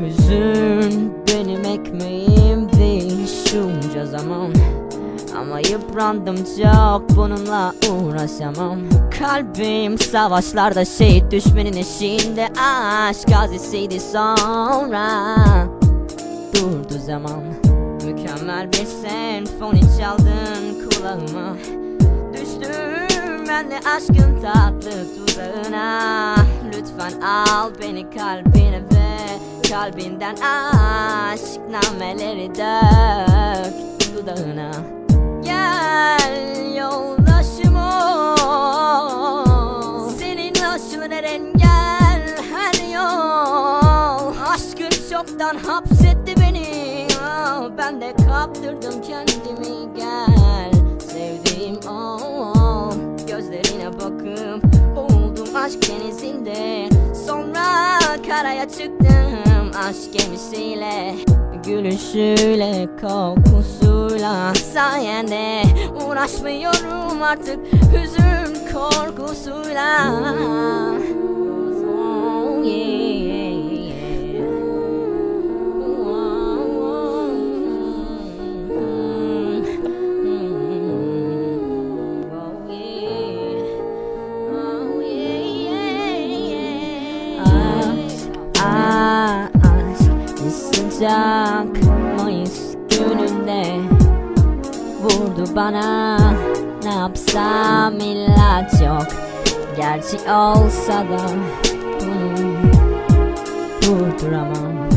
Hüzün benim ekmeğimdi şunca zaman. Ama yıprandım çok bununla uğraşamam. Kalbim savaşlarda şehit düşmenin eşiğinde. Aşk gazisiydi sonra. Durdu zaman. Mükemmel bir senfoni çaldın kulağıma. Düştüm ben de aşkın tatlı tuzağına. Lütfen al beni kalbine kalbinden aşk nameleri dök dudağına. Gel yoldaşım ol Senin aşkın engel her yol. Aşkın çoktan hapsetti beni Ah, Ben de kaptırdım kendimi. Gel Sevdiğim ol Gözlerine bakıp boğuldum aşk denizinde. Sonra karaya çıktım aşk gemisiyle Gülüşüyle kokusuyla. Sayende Uğraşmıyorum artık hüzün korkusuyla Sıcak Mayıs gününde Vurdu bana. Ne yapsam ilaç yok. Gerçi olsa da Bunu durduramam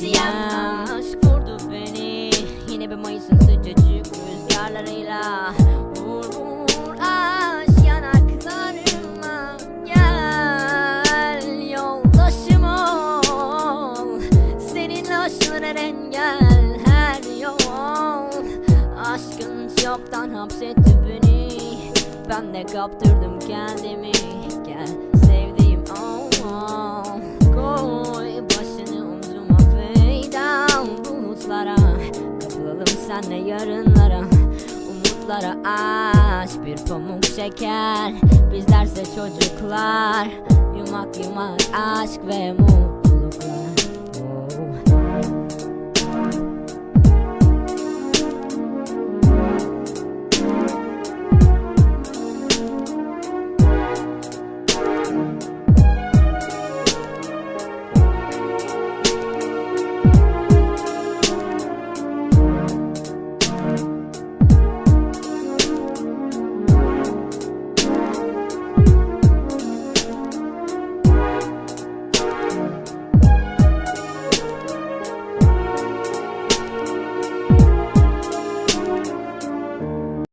şemsiyem Aşk vurdu beni. Yine bir Mayıs'ın sıcacık rüzgarlarıyla Vur vur aşk yanaklarıma Gel. Yoldaşım ol Senin her engel her yol. Aşkın çoktan hapsetti beni Ben de kaptırdım kendimi senle yarınlara Umutlara aç. Bir pamuk şeker Bizlerse çocuklar. Yumak yumak aşk ve mut